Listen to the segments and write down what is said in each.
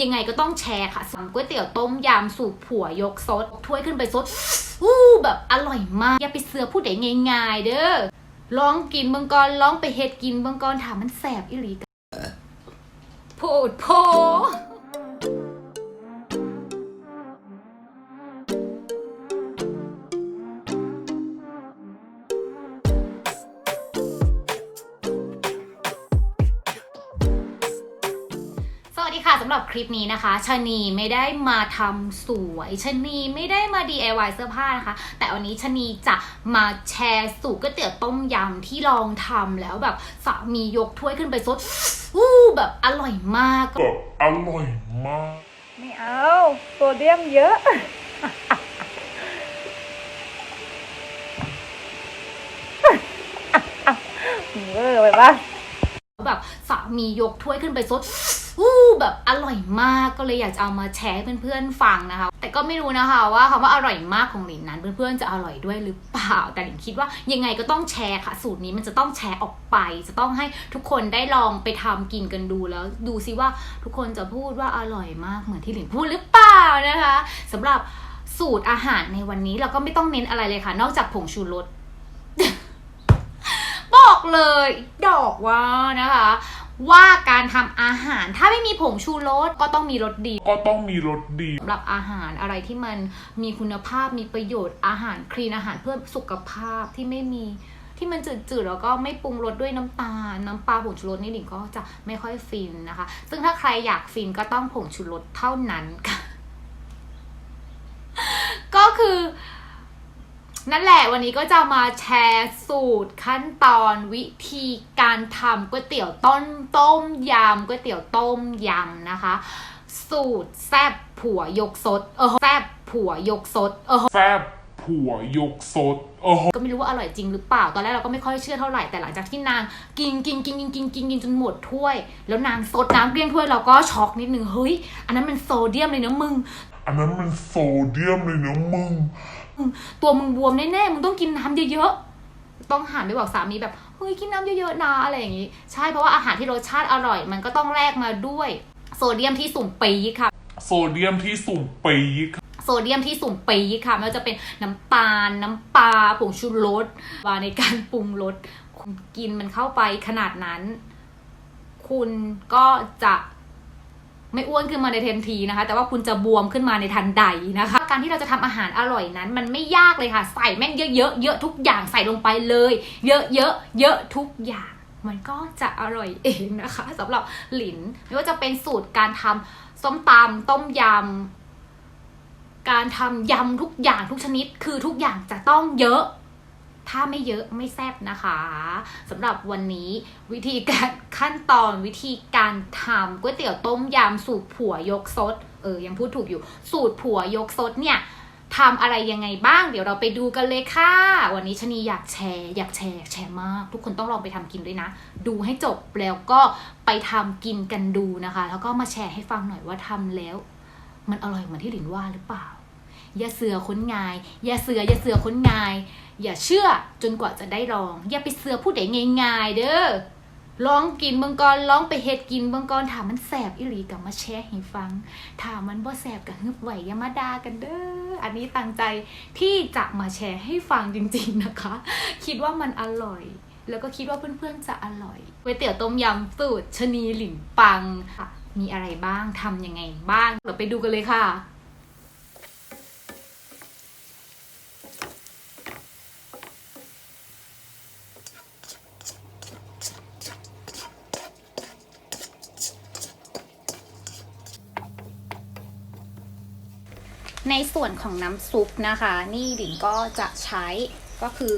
ยังไงก็ต้องแชร์ค่ะสั่งก๋วยเตี๋ยวต้มยำสูตรผัวยกซดถ้วยขึ้นไปซดอู้แบบอร่อยมาก อย่าไปเสือพูดได้ง่ายๆ เด้อลองกินเบางกอนลองไปเฮ็ดกินเบางกอนถามมันแสบอีหลีกันโพดโพ คลิปนี้นะคะชนีไม่ได้มาทำสวยชนีไม่ได้มา DIY เสื้อผ้านะคะ แต่วันนี้ชนีจะมาแชร์สูตรก๋วยเตี๋ยวต้มยำที่ลองทำแล้วแบบสามียกถ้วยขึ้นไปซดอู้แบบอร่อยมากแบบอร่อยมาก ไม่เอาโซเดียมเยอะ เวอร์ไปปะ แบบสามียกถ้วยขึ้นไปซดอู้แบบอร่อยมากก็เลยอยากจะเอามาแชร์ให้เพื่อนๆฟังนะคะ แต่ก็ไม่รู้นะคะว่าคำว่าอร่อยมากของหลินนั้น เพื่อนๆจะอร่อยด้วยหรือเปล่า แต่หลินคิดว่ายังไงก็ต้องแชร์ค่ะ สูตรนี้มันจะต้องแชร์ออกไป จะต้องให้ทุกคนได้ลองไปทำกินกันดูแล้ว ดูซิว่าทุกคนจะพูดว่าอร่อยมากเหมือนที่หลินพูดหรือเปล่านะคะสำหรับสูตรอาหารในวันนี้เราก็ไม่ต้องเน้นอะไรเลยค่ะ นอกจากผงชูรส บอกเลยดอกว่านะคะ ว่าการทำอาหารถ้าไม่มีผงชูรสก็ต้องมีรสดีก็ต้องมีรสดีสำหรับอาหารอะไรที่มันมีคุณภาพมีประโยชน์อาหารคลีนอาหารเพื่อสุขภาพที่ไม่มีที่มันจืดๆแล้วก็ไม่ปรุงรสด้วยน้ำตาล น้ำปลาผงชูรสนี่หลิงก็จะไม่ค่อยฟินนะคะ ซึ่งถ้าใครอยากฟินก็ต้องผงชูรสเท่านั้นค่ะ ก็คือ นั่นแหละวันนี้ก็จะมาแชร์สูตรขั้นตอนวิธีการทำก๋วยเตี๋ยวต้นต้มยำก๋วยเตี๋ยวต้มยำนะคะ สูตรแซบผัวยกซดเออแซบผัวยกซดเออแฟบผัวยกสดโอ้โหก็ไม่รู้ว่าอร่อยจริงหรือเปล่า ตอนแรกเราก็ไม่ค่อยเชื่อเท่าไหร่ แต่หลังจากที่นางกินกินกินกินกินกินกินจนหมดถ้วย แล้วนางซดน้ำเกลี้ยงถ้วยเราก็ช็อกนิดนึง เฮ้ย อันนั้นมันโซเดียมเลยนะมึง อันนั้นมันโซเดียมเลยนะมึง ตัวมึงบวมแน่ๆมึงต้องกินน้ำเยอะๆต้องหันไปบอกสามีแบบเฮ้ยกินน้ำเยอะๆนะอะไรอย่างงี้ ใช่เพราะว่าอาหารที่รสชาติอร่อย มันก็ต้องแลกมาด้วย โซเดียมที่สูงปีดค่ะ โซเดียมที่สูงปีดโซเดียมที่สูงปีดค่ะไม่ว่าจะเป็นน้ำตาลน้ำปลาผงชูรสว่าในการปรุงรสคุณกินมันเข้าไปขนาดนั้น คุณก็จะ ไม่อ้วนขึ้นมาในทันทีนะคะ แต่ว่าคุณจะบวมขึ้นมาในทันใดนะคะ การที่เราจะทำอาหารอร่อยนั้น มันไม่ยากเลยค่ะ ใส่แม่งเยอะๆเยอะทุกอย่างใส่ลงไปเลย เยอะๆเยอะทุกอย่าง มันก็จะอร่อยเองนะคะสำหรับหลินไม่ว่าจะเป็นสูตรการทำส้มตำต้มยำการทำยำทุกอย่างทุกชนิดคือทุกอย่างจะต้องเยอะ ถ้าไม่เยอะไม่แซ่บนะคะสำหรับวันนี้วิธีการขั้นตอนวิธีการทำก๋วยเตี๋ยวต้มยำสูตรผัวยกซดเออยังพูดถูกอยู่ สูตรผัวยกซดเนี่ยทำอะไรยังไงบ้าง เดี๋ยวเราไปดูกันเลยค่ะ วันนี้ชนีอยากแชร์ อยากแชร์แชร์มาก ทุกคนต้องลองไปทำกินด้วยนะ ดูให้จบแล้วก็ไปทำกินกันดูนะคะ แล้วก็มาแชร์ให้ฟังหน่อยว่าทำแล้ว มันอร่อยเหมือนที่หลินว่าหรือเปล่า อย่าเสือค้นงาย อย่าเสืออย่าเสือค้นงาย อย่าเชื่อจนกว่าจะได้ลอง อย่าไปเสือพูดได้ง่ายๆเด้อลองกินเบางกอนลองไปเฮ็ดกินเบางกอนถามมันแสบอีหลีกับมาแชร์ให้ฟังถามมันบ่แสบกับฮึบไหวยามาดากันเด้ออันนี้ตั้งใจที่จะมาแชร์ให้ฟังจริง ๆนะคะ คิดว่ามันอร่อย แล้วก็คิดว่าเพื่อนๆจะอร่อยก๋วยเตี๋ยวต้มยำสูตรชะนีหลินปังมีอะไรบ้างทำยังไงบ้างเราไปดูกันเลยค่ะ ในส่วนของน้ำซุปนะคะ นี่หลินก็จะใช้ก็คือ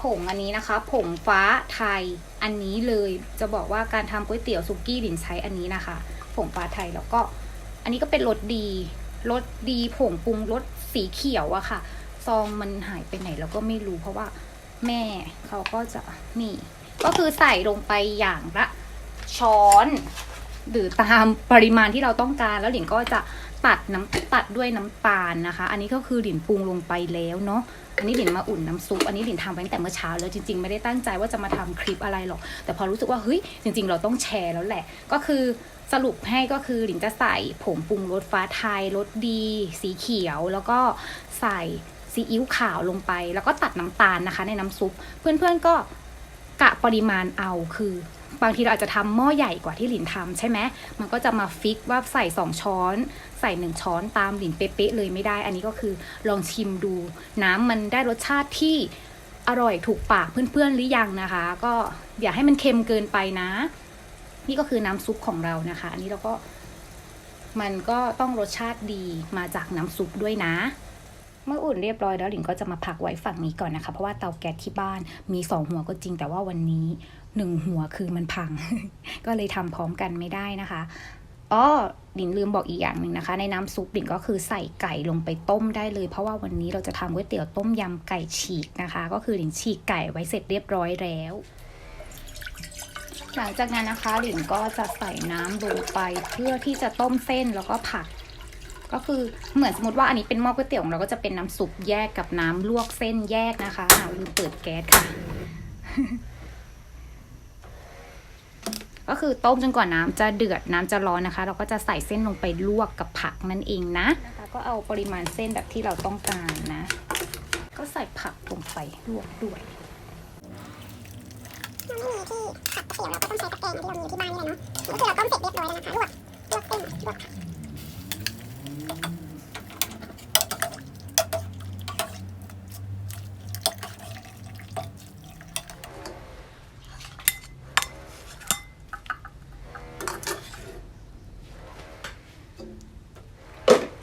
ผงอันนี้นะคะ ผงฟ้าไทยอันนี้เลยจะบอกว่าการทำก๋วยเตี๋ยวซุกี้หลินใช้อันนี้นะคะ ผงฟ้าไทยแล้วก็ อันนี้ก็เป็นรสดีรสดีผงปรุงรสสีเขียวอะค่ะ ซองมันหายไปไหนแล้วก็ไม่รู้เพราะว่าแม่เขาก็จะนี่ ก็คือใส่ลงไปอย่างละช้อน หรือตามปริมาณที่เราต้องการแล้วหลินก็จะ ตัดน้ำตัดด้วยน้ำตาลนะคะ อันนี้ก็คือหลินปรุงลงไปแล้วเนาะอันนี้หลินมาอุ่นน้ำซุปอันนี้หลินทำไว้ตั้งแต่เมื่อเช้าแล้วจริงๆไม่ได้ตั้งใจว่าจะมาทำคลิปอะไรหรอก แต่พอรู้สึกว่าเฮ้ยจริง ๆ เราต้องแชร์แล้วแหละ ก็คือสรุปให้ก็คือหลินจะใส่ผงปรุงรสฟ้าไทยรสดี สีเขียวแล้วก็ใส่ซีอิ๊วขาวลงไป แล้วก็ตัดน้ำตาลนะคะ ในน้ำซุป เพื่อนๆก็กะปริมาณเอาคือ บางทีเราอาจจะทำหม้อใหญ่กว่าที่หลินทำใช่ไหมมันก็จะมาฟิกว่าใส่สองช้อน ใส่หนึ่งช้อนตามหลินเป๊ะๆเลยไม่ได้ อันนี้ก็คือลองชิมดู น้ำมันได้รสชาติที่อร่อยถูกปากเพื่อนๆหรือยังนะคะ ก็อย่าให้มันเค็มเกินไปนะ นี่ก็คือน้ำซุปของเรานะคะ อันนี้เราก็มันก็ต้องรสชาติดีมาจากน้ำซุปด้วยนะเมื่ออุ่นเรียบร้อยแล้วหลินก็จะมาพักไว้ฝั่งนี้ก่อนนะคะ เพราะว่าเตาแก๊สที่บ้านมีสองหัวก็จริงแต่ว่าวันนี้ หนึ่งหัวคือมันพัง ก็เลยทำพร้อมกันไม่ได้นะคะอ้อหลินลืมบอกอีกอย่างหนึ่งนะคะ ในน้ำซุปหลินก็คือใส่ไก่ลงไปต้มได้เลย เพราะว่าวันนี้เราจะทำก๋วยเตี๋ยวต้มยำไก่ฉีกนะคะ ก็คือหลินฉีกไก่ไว้เสร็จเรียบร้อยแล้ว หลังจากนั้นนะคะหลินก็จะใส่น้ำลงไปเพื่อที่จะต้มเส้นแล้วก็ผักก็คือเหมือนสมมติว่าอันนี้เป็นหม้อก๋วยเตี๋ยวของเราก็จะเป็นน้ำซุปแยกกับน้ำลวกเส้นแยกนะคะอ้าลืมเปิดแก๊สค่ะ ก็คือต้มจนกว่าน้ำจะเดือดน้ำจะร้อนนะคะ เราก็จะใส่เส้นลงไปลวกกับผักนั่นเองนะนะคะก็เอาปริมาณเส้นแบบที่เราต้องการนะ ก็ใส่ผักลงไปลวกด้วยไม่มีที่ผัดกระเสียเราก็ต้องใช้ตะแกรงที่เรามีอยู่ที่บ้านนี่แหละเนาะก็คือเราต้มเสร็จเรียบร้อยแล้วนะคะลวกลวกเส้นลวกผัก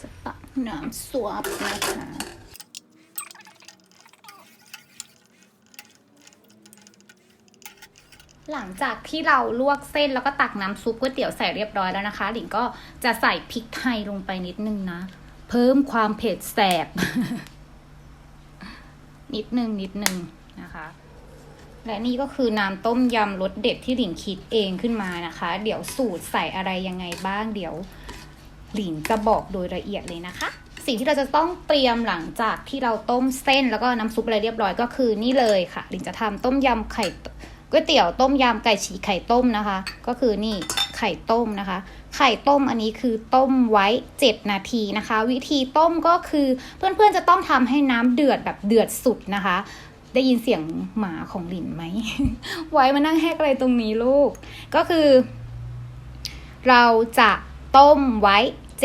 จะตั กน้ำซุปนะคะหลังจากที่เราลวกเส้นแล้วก็ตักน้ำซุปก๋วยเตี๋ยวใส่เรียบร้อยแล้วนะคะ หลิงก็จะใส่พริกไทยลงไปนิดนึงนะ เพิ่มความเผ็ดแสบ นิดนึงนิดนึงนะคะ และนี่ก็คือน้ำต้มยำรสเด็ดที่หลิงคิดเองขึ้นมานะคะ เดี๋ยวสูตรใส่อะไรยังไงบ้างเดี๋ยว หลินจะบอกโดยละเอียดเลยนะคะ สิ่งที่เราจะต้องเตรียมหลังจากที่เราต้มเส้นแล้วก็น้ำซุปอะไรเรียบร้อยก็คือนี่เลยค่ะลินจะทำต้มยำไข่ก๋วยเตี๋ยวต้มยำไก่ฉีกไข่ต้มนะคะ ก็คือนี่ไข่ต้มนะคะ ไข่ต้มอันนี้คือต้มไว้ 7 นาทีนะคะ วิธีต้มก็คือเพื่อนๆจะต้องทำให้น้ำเดือดแบบเดือดสุดนะคะ ได้ยินเสียงหมาของหลินไหม ไว้มานั่งแฮกอะไรตรงนี้ลูก ก็คือ เราจะต้มไว้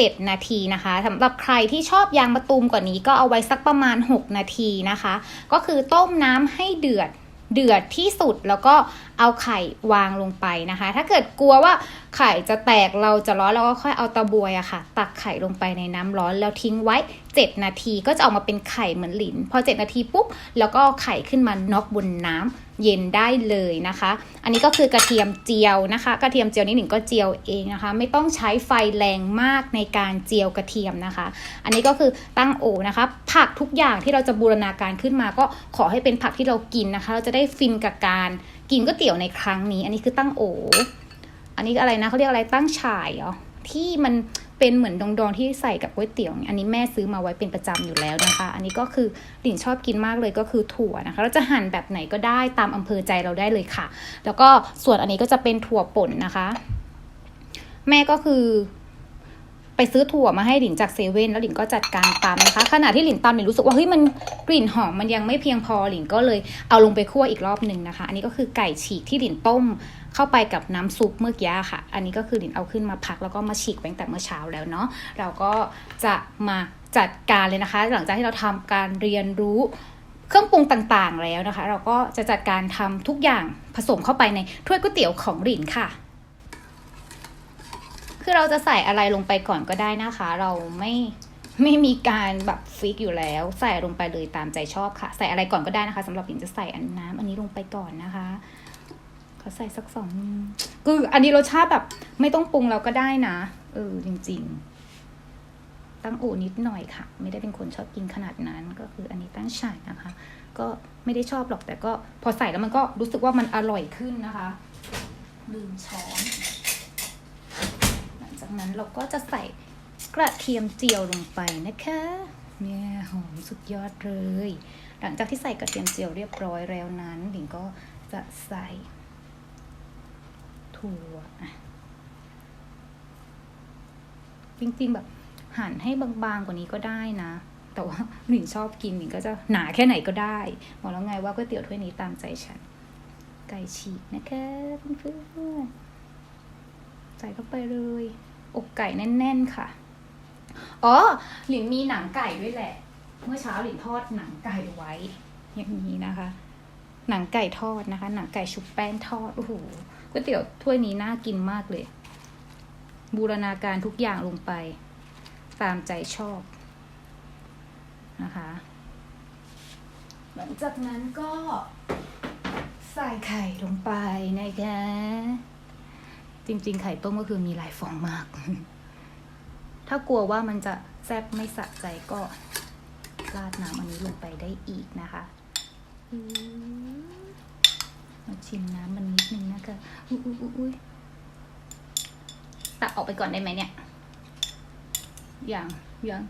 7 นาทีนะคะสำหรับใครที่ชอบยางมะตูมกว่านี้ก็เอาไว้สักประมาณ 6 นาทีนะคะ ก็คือต้มน้ำให้เดือดเดือดที่สุดแล้วก็ เอาไข่วางลงไปนะคะ ถ้าเกิดกลัวว่าไข่จะแตกเราจะร้อนเราก็ค่อยเอาตะบวยอะค่ะ ตักไข่ลงไปในน้ำร้อนแล้วทิ้งไว้ 7 นาทีก็จะออกมาเป็นไข่เหมือนหลิน พอ 7 นาทีปุ๊บแล้วก็ไข่ขึ้นมาน็อกบนน้ำเย็นได้เลยนะคะ อันนี้ก็คือกระเทียมเจียวนะคะ กระเทียมเจียวนี่หนิงก็เจียวเองนะคะ ไม่ต้องใช้ไฟแรงมากในการเจียวกระเทียมนะคะ อันนี้ก็คือตั้งโอนะคะ ผักทุกอย่างที่เราจะบูรณาการขึ้นมา ก็ขอให้เป็นผักที่เรากินนะคะ เราจะได้ฟินกับการ กินก๋วยเตี๋ยวในครั้งนี้ อันนี้คือตั้งโออันนี้อะไรนะเขาเรียกอะไรตั้งฉายเหรอที่มันเป็นเหมือนดองๆที่ใส่กับก๋วยเตี๋ยวเนี่ยอันนี้แม่ซื้อมาไว้เป็นประจำอยู่แล้วนะคะ อันนี้ก็คือหลินชอบกินมากเลยก็คือถั่วนะคะเราจะหั่นแบบไหนก็ได้ตามอำเภอใจเราได้เลยค่ะ แล้วก็ส่วนอันนี้ก็จะเป็นถั่วป่นนะคะ แม่ก็คือ ไปซื้อถั่วมาให้หลินจากเซเว่นแล้วหลินก็จัดการตำนะคะ ขณะที่หลินตำหลินรู้สึกว่าเฮ้ยมันกลิ่นหอมมันยังไม่เพียงพอหลินก็เลยเอาลงไปคั่วอีกรอบหนึ่งนะคะ อันนี้ก็คือไก่ฉีกที่หลินต้มเข้าไปกับน้ำซุปเมื่อกี้ค่ะ อันนี้ก็คือหลินเอาขึ้นมาพักแล้วก็มาฉีกไว้ตั้งแต่เมื่อเช้าแล้วเนาะเราก็จะมาจัดการเลยนะคะ หลังจากที่เราทำการเรียนรู้เครื่องปรุงต่างๆแล้วนะคะ เราก็จะจัดการทำทุกอย่างผสมเข้าไปในถ้วยก๋วยเตี๋ยวของหลินค่ะ คือเราจะใส่อะไรลงไปก่อนก็ได้นะคะ เราไม่ไม่มีการแบบฟิกอยู่แล้ว ใส่ลงไปเลยตามใจชอบค่ะ ใส่อะไรก่อนก็ได้นะคะสำหรับหลินจะใส่อันน้ำอันนี้ลงไปก่อนนะคะขอใส่สักสองคืออันนี้รสชาติแบบไม่ต้องปรุงเราก็ได้นะเออจริง ๆ ตั้งโอนิดหน่อยค่ะ ไม่ได้เป็นคนชอบกินขนาดนั้นก็คืออันนี้ตั้งฉายนะคะ ก็ไม่ได้ชอบหรอกแต่ก็พอใส่แล้วมันก็รู้สึกว่ามันอร่อยขึ้นนะคะลืมช้อน จากนั้นเราก็จะใส่กระเทียมเจียวลงไปนะคะเนี่ยหอมสุดยอดเลย หลังจากที่ใส่กระเทียมเจียวเรียบร้อยแล้วนั้นหลิงก็จะใส่ ถั่วจริงๆแบบหั่นให้บางๆกว่านี้ก็ได้นะ แต่ว่าหลิงชอบกินหลิงก็จะหนาแค่ไหนก็ได้บอกแล้วไงว่าก๋วยเตี๋ยวถ้วยนี้ตามใจฉัน ไก่ฉีกนะคะเพื่อนๆใส่เข้าไปเลย อกไก่แน่น ๆค่ะ อ๋อหลินมีหนังไก่ด้วยแหละ เมื่อเช้าหลินทอดหนังไก่ไว้ อย่างนี้นะคะ หนังไก่ทอดนะคะ หนังไก่ชุบแป้งทอด โอ้โหก๋วยเตี๋ยวถ้วยนี้น่ากินมากเลย บูรณาการทุกอย่างลงไป ตามใจชอบนะคะ หลังจากนั้นก็ใส่ไข่ลงไปนะคะ จริง ๆ ไข่ต้มก็คือมีหลายฟองมาก ถ้ากลัวว่ามันจะแซ่บไม่สะใจก็ราดน้ำอันนี้ลงไปได้อีกนะคะมาชิมน้ำมันนิดนึงนะคะอุ๊ยอุ้ยตักออกไปก่อนได้ไหมเนี่ยอย่างอย่าง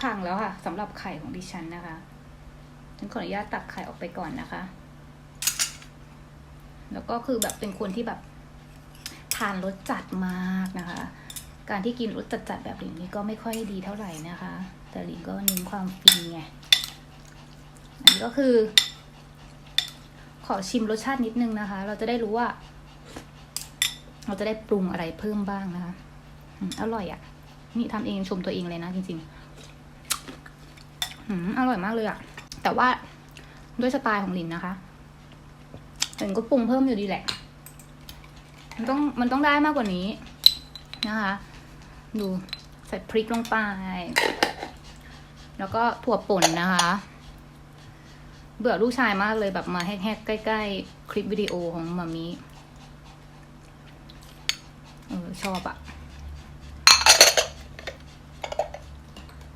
พังแล้วค่ะสำหรับไข่ของดิฉันนะคะ ฉันขออนุญาตตักไข่ออกไปก่อนนะคะ แล้วก็คือแบบเป็นคนที่แบบทานรสจัดมากนะคะ การที่กินรสจัดๆแบบหลิงนี่ก็ไม่ค่อยดีเท่าไหร่นะคะ แต่หลิงก็เน้นความฟินไงอันนี้ก็คือ ขอชิมรสชาตินิดนึงนะคะ เราจะได้รู้ว่า เราจะได้ปรุงอะไรเพิ่มบ้างนะคะอืมอร่อยอะ่ะ นี่ทำเองชมตัวเองเลยนะจริงๆอืมอร่อยมากเลยอะ่ะ แต่ว่าด้วยสไตล์ของหลินนะคะ หลินก็ปรุงเพิ่มอยู่ดีแหละ มันต้องมันต้องได้มากกว่านี้นะคะ ดูใส่พริกลงไป แล้วก็ถั่วป่นนะคะ เบื่อลูกชายมากเลยแบบมาแฮกๆใกล้ ๆ คลิปวิดีโอของมามีเออชอบอะ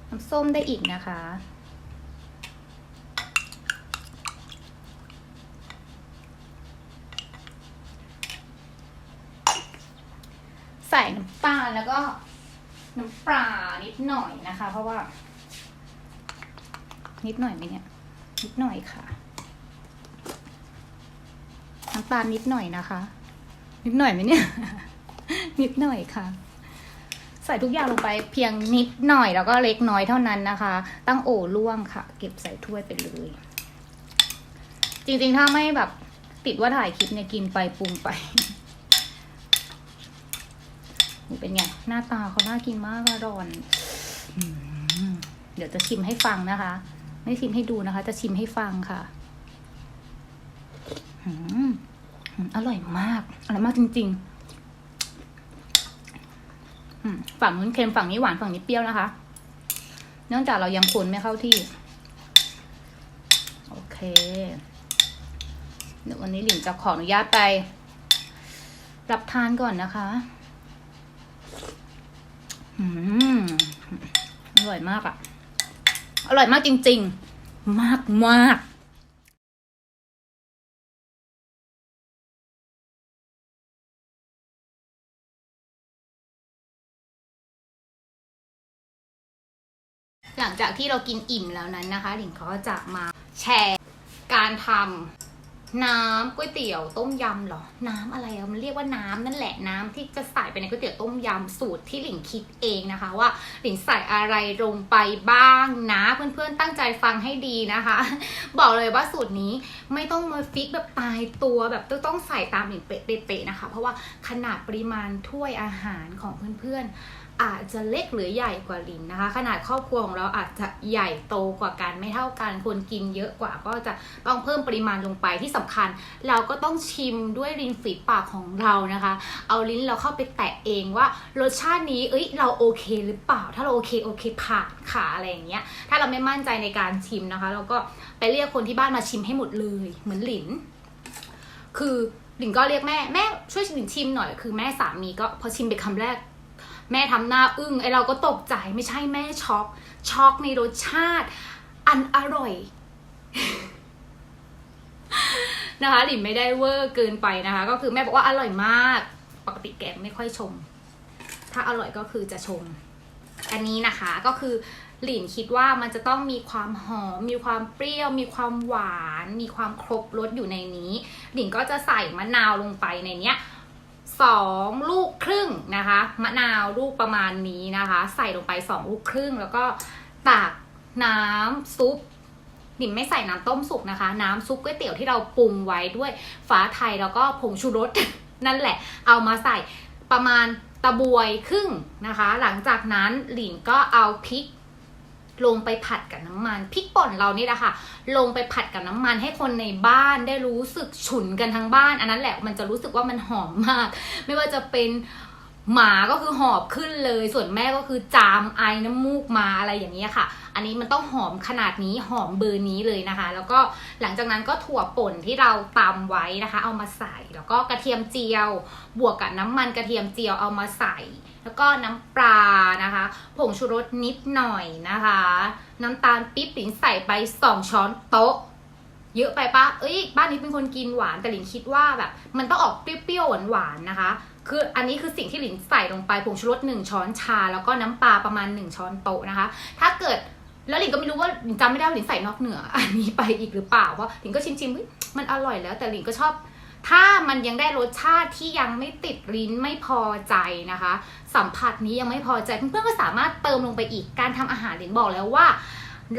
น้ำส้มได้อีกนะคะ ใส่น้ำตาลแล้วก็น้ำปลานิดหน่อยนะคะ เพราะว่า นิดหน่อยไหมเนี่ย นิดหน่อยค่ะ น้ำตาลนิดหน่อยนะคะ นิดหน่อยไหมเนี่ย นิดหน่อยค่ะ ใส่ทุกอย่างลงไปเพียงนิดหน่อยแล้วก็เล็กน้อยเท่านั้นนะคะ ตั้งโอ่ล่วงค่ะ เก็บใส่ถ้วยไปเลย จริงๆถ้าไม่แบบติดว่าถ่ายคลิปเนี่ยกินไปปรุงไป เป็นไง หน้าตาเขาน่ากินมากอะรอนอืมเดี๋ยวจะชิมให้ฟังนะคะ ไม่ชิมให้ดูนะคะ จะชิมให้ฟังค่ะอร่อยมาก อร่อยมากจริงๆฝั่งนู้นเค็มฝั่งนี้หวานฝั่งนี้เปรี้ยวนะคะ เนื่องจากเรายังคนไม่เข้าที่ โอเคเดี๋ยววันนี้หลินจะขออนุญาตไปรับทานก่อนนะคะ อร่อยมากอะอร่อยมากจริง ๆ มากมากหลังจากที่เรากินอิ่มแล้วนั้นนะคะ หลิงก็จะมาแชร์การทำ น้ำก๋วยเตี๋ยวต้มยำเหรอ น้ำอะไรอะมันเรียกว่าน้ำนั่นแหละน้ำที่จะใส่ไปในก๋วยเตี๋ยวต้มยำสูตรที่หลิงคิดเองนะคะว่าหลิงใส่อะไรลงไปบ้างนะเพื่อนๆตั้งใจฟังให้ดีนะคะ บอกเลยว่าสูตรนี้ไม่ต้องมาฟิกแบบตายตัวแบบต้องใส่ตามหลิงเป๊ะๆนะคะ เพราะว่าขนาดปริมาณถ้วยอาหารของเพื่อนๆ อาจจะเล็กหรือใหญ่กว่าลินนะคะ ขนาดครอบครัวของเราอาจจะใหญ่โตกว่ากันไม่เท่ากันคนกินเยอะกว่าก็จะต้องเพิ่มปริมาณลงไปที่สำคัญ เราก็ต้องชิมด้วยริมฝีปากของเรานะคะ เอาลิ้นเราเข้าไปแตะเองว่ารสชาตินี้เอ้ยเราโอเคหรือเปล่า ถ้าเราโอเคโอเคผ่านค่ะอะไรอย่างเงี้ย ถ้าเราไม่มั่นใจในการชิมนะคะ เราก็ไปเรียกคนที่บ้านมาชิมให้หมดเลยเหมือนหลิน คือหลินก็เรียกแม่แม่ช่วยหลินชิมหน่อยคือแม่สามีก็พอชิมไปคำแรก แม่ทำหน้าอึ้งไอเราก็ตกใจไม่ใช่แม่ช็อกช็อกในรสชาติอันอร่อย นะคะหลินไม่ได้เวอร์เกินไปนะคะ ก็คือแม่บอกว่าอร่อยมาก ปกติแกไม่ค่อยชม ถ้าอร่อยก็คือจะชม อันนี้นะคะก็คือหลินคิดว่ามันจะต้องมีความหอม มีความเปรี้ยว มีความหวาน มีความครบรสอยู่ในนี้ หลินก็จะใส่มะนาวลงไปในเนี้ยสองลูกครึ่งนะคะ มะนาวลูกประมาณนี้นะคะ ใส่ลงไปสองลูกครึ่ง แล้วก็ตักน้ำซุป หนิมไม่ใส่น้ำต้มสุกนะคะ น้ำซุปก๋วยเตี๋ยวที่เราปรุงไว้ด้วยฟ้าไทยแล้วก็ผงชูรส นั่นแหละ เอามาใส่ประมาณตะบวยครึ่งนะคะ หลังจากนั้นหลินก็เอาพริกลงไปผัดกับน้ำมันพริกป่นเรานี่แหละค่ะ ลงไปผัดกับน้ำมันให้คนในบ้านได้รู้สึกฉุนกันทั้งบ้าน อันนั้นแหละมันจะรู้สึกว่ามันหอมมาก ไม่ว่าจะเป็นหมาก็คือหอบขึ้นเลย ส่วนแม่ก็คือจามไอน้ำมูกมาอะไรอย่างนี้ค่ะ อันนี้มันต้องหอมขนาดนี้หอมเบอร์นี้เลยนะคะ แล้วก็หลังจากนั้นก็ถั่วป่นที่เราตำไว้นะคะ เอามาใส่แล้วก็กระเทียมเจียว บวกกับน้ำมันกระเทียมเจียวเอามาใส่ แล้วก็น้ำปลานะคะ ผงชูรสนิดหน่อยนะคะ น้ำตาลปิ๊บหลินใส่ไปสองช้อนโต๊ะเยอะไปปะเอ้ย บ้านนี้เป็นคนกินหวาน แต่หลินคิดว่าแบบ มันต้องออกเปรี้ยวๆหวานๆนะคะ คืออันนี้คือสิ่งที่หลินใส่ลงไป ผงชูรสหนึ่งช้อนชา แล้วก็น้ำปลาประมาณหนึ่งช้อนโต๊ะนะคะ ถ้าเกิด แล้วหลินก็ไม่รู้ว่าหลินจำไม่ได้ว่าหลินใส่นอกเหนือ อันนี้ไปอีกหรือเปล่าเพราะหลินก็ชิมๆเฮ้ยมันอร่อยแล้ว แต่หลินก็ชอบ ถ้ามันยังได้รสชาติที่ยังไม่ติดลิ้นไม่พอใจนะคะ สัมผัสนี้ยังไม่พอใจเพื่อนๆก็สามารถเติมลงไปอีกการทำอาหารหลินบอกแล้วว่า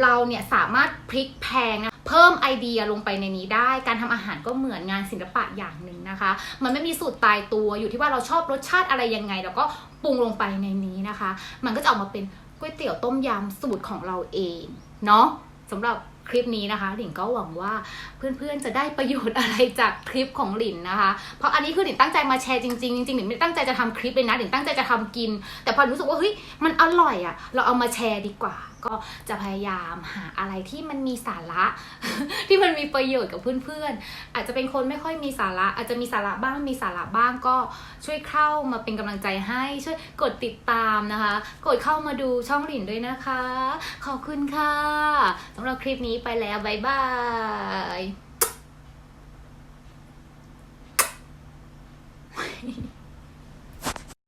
เราเนี่ยสามารถพลิกแพงนะเพิ่มไอเดียลงไปในนี้ได้ การทำอาหารก็เหมือนงานศิลปะอย่างหนึ่งนะคะ มันไม่มีสูตรตายตัวอยู่ที่ว่าเราชอบรสชาติอะไรยังไง แล้วก็ปรุงลงไปในนี้นะคะ มันก็จะออกมาเป็น ก๋วยเตี๋ยวต้มยำสูตรของเราเองเนาะสำหรับคลิปนี้นะคะ หลินก็หวังว่าเพื่อนๆจะได้ประโยชน์อะไรจากคลิปของหลินนะคะ เพราะอันนี้คือหลินตั้งใจมาแชร์จริงๆจริงๆหลินไม่ตั้งใจจะทำคลิปเลยนะหลินตั้งใจจะทำกิน แต่พอรู้สึกว่าเฮ้ยมันอร่อยอะ เราเอามาแชร์ดีกว่า ก็จะพยายามหาอะไรที่มันมีสาระ ที่มันมีประโยชน์กับเพื่อนๆ อาจจะเป็นคนไม่ค่อยมีสาระ อาจจะมีสาระบ้างมีสาระบ้างก็ช่วยเข้ามาเป็นกำลังใจให้ ช่วยกดติดตามนะคะ กดเข้ามาดูช่องหลินด้วยนะคะ ขอบคุณค่ะสำหรับคลิปนี้ไปแล้วบ๊ายบาย